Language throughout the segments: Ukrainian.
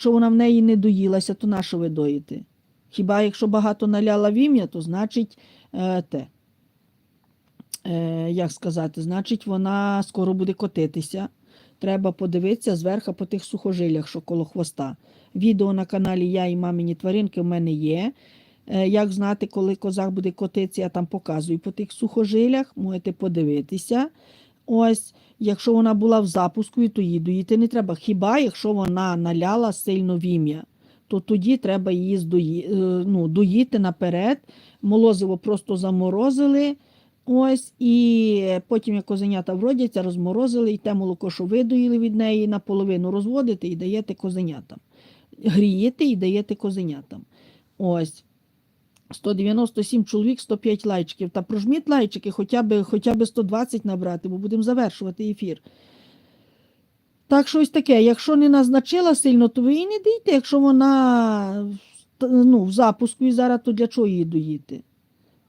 якщо вона в неї не доїлася, то на що ви доїте? Хіба якщо багато наляла вім'я, то значить е, те. Е, як сказати, значить, вона скоро буде котитися. Треба подивитися зверху по тих сухожилях, що коло хвоста. Відео на каналі Я і мамині тваринки в мене є. Е, Як знати, коли козак буде котитися, я там показую по тих сухожилях, можете подивитися. Ось, якщо вона була в запуску, то її доїти не треба. Хіба якщо вона наляла сильно вім'я, то тоді треба її здої, е, ну, доїти наперед. Молозиво просто заморозили. Ось, і потім, як козенята вродяться, розморозили, і те молоко, що видоїли від неї, наполовину розводите і даєте козенятам. Грієте і даєте козенятам. Ось. 197 чоловік, 105 лайчиків. Та прожміть лайчики, хоча б, хоча б 120 набрати, бо будемо завершувати ефір. Так, що ось таке. Якщо не назначила сильно, то ви її не дійте. Якщо вона ну, в запуску і зараз, то для чого її доїти?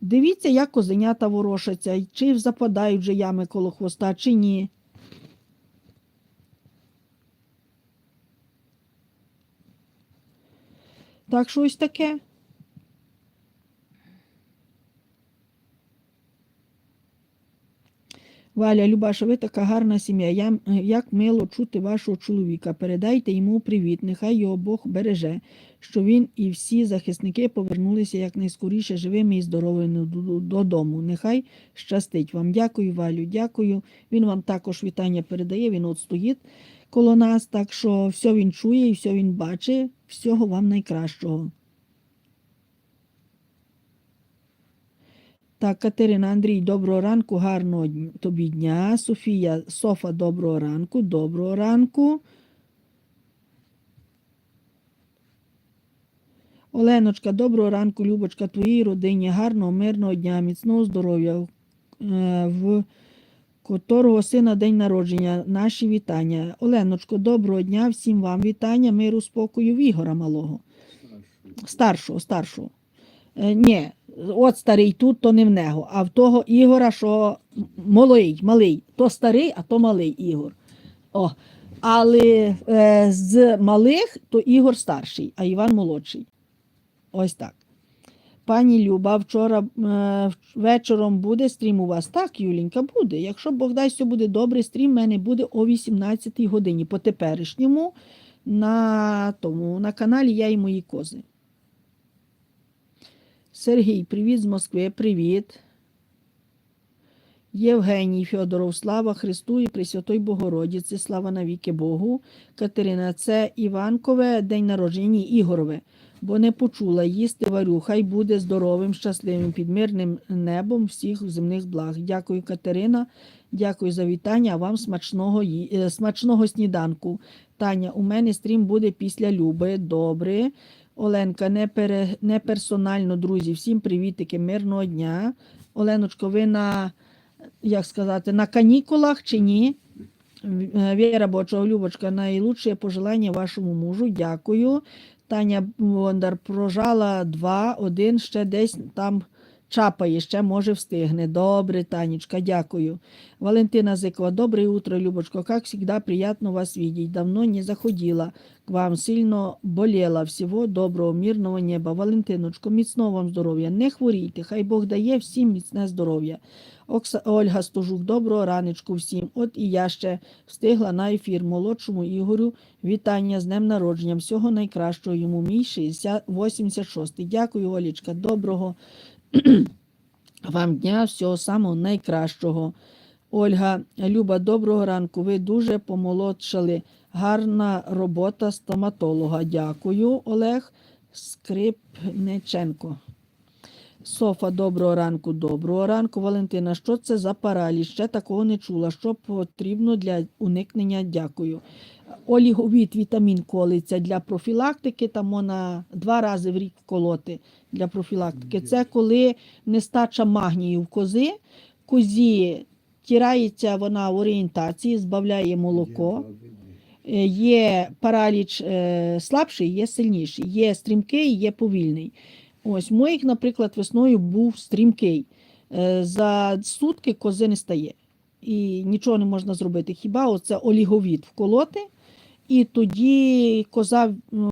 Дивіться, як козенята ворошаться, чи западають вже ями коло хвоста, чи ні. Так що ось таке. Валя, Любаша, ви така гарна сім'я. Я, як мило чути вашого чоловіка. Передайте йому привіт, нехай його Бог береже, що він і всі захисники повернулися якнайскоріше живими і здоровими додому. Нехай щастить вам. Дякую, Валю, дякую. Він вам також вітання передає, він от стоїть коло нас, так що все він чує і все він бачить. Всього вам найкращого. Так, Катерина Андрій, доброго ранку, гарного тобі дня. Софія, Софа, доброго ранку, доброго ранку. Оленочка, доброго ранку, Любочка, твоїй родині, гарного, мирного дня, міцного здоров'я, е, в котрого сина день народження. Наші вітання. Оленочко, доброго дня, всім вам вітання, миру, спокою, в Ігора малого. Старшого, старшого. Е, ні, от старий тут, то не в нього, а в того Ігора, що малий, малий. То старий, а то малий Ігор. О, але е, з малих то Ігор старший, а Іван молодший. Ось так. Пані Люба, вчора е, вечором буде стрім у вас? Так, Юлінька, буде. Якщо Бог дасть, все буде добре, стрім в мене буде о 18 годині по теперішньому на, тому, на каналі Я і мої кози. Сергій, привіт з Москви, привіт. Євгеній Фьодоров, слава Христу і Пресвятої Богородиці, слава навіки Богу. Катерина, це Іванкове день народження, Ігорове, бо не почула їсти варю. Хай буде здоровим, щасливим, під мирним небом всіх земних благ. Дякую, Катерина. Дякую за вітання. А вам смачного, е, смачного сніданку. Таня, у мене стрім буде після Люби. Добре. Оленка, не, пере, не персонально, друзі. Всім привітики, мирного дня. Оленочко, ви на, як сказати, на канікулах чи ні? В- Віра Бочого, Любочка, найлучше пожелання вашому мужу. Дякую. Таня Бондар прожала два, один ще десь там чапає, ще може встигне. Добре, Танечка, дякую. Валентина Зикова, доброе утро, Любочка. Как всегда, приятно вас видеть. Давно не заходила к вам, сильно болела. Всего доброго, мирного неба. Валентиночко, міцного вам здоров'я. Не хворійте, хай Бог дає всім міцне здоров'я. Окса... Ольга Стожук, доброго раночку всім. От і я ще встигла на ефір молодшому Ігорю. Вітання з днем народження. Всього найкращого йому. Мій 60... 86. Дякую, Олічка. Доброго вам дня, всього самого найкращого. Ольга, Люба, доброго ранку. Ви дуже помолодшали. Гарна робота стоматолога. Дякую, Олег Скрипниченко. Софа, доброго ранку, доброго ранку. Валентина, що це за параліч? Ще такого не чула. Що потрібно для уникнення? Дякую. Оліговіт вітамін колиться для профілактики, там можна два рази в рік колоти для профілактики. Це коли нестача магнію в кози, козі тирається вона в орієнтації, збавляє молоко. Е, Є параліч е, слабший, є сильніший, є стрімкий, є повільний. Ось моїх, наприклад, весною був стрімкий. Е, За сутки кози не стає. І нічого не можна зробити. Хіба оце оліговід вколоти і тоді коза ну,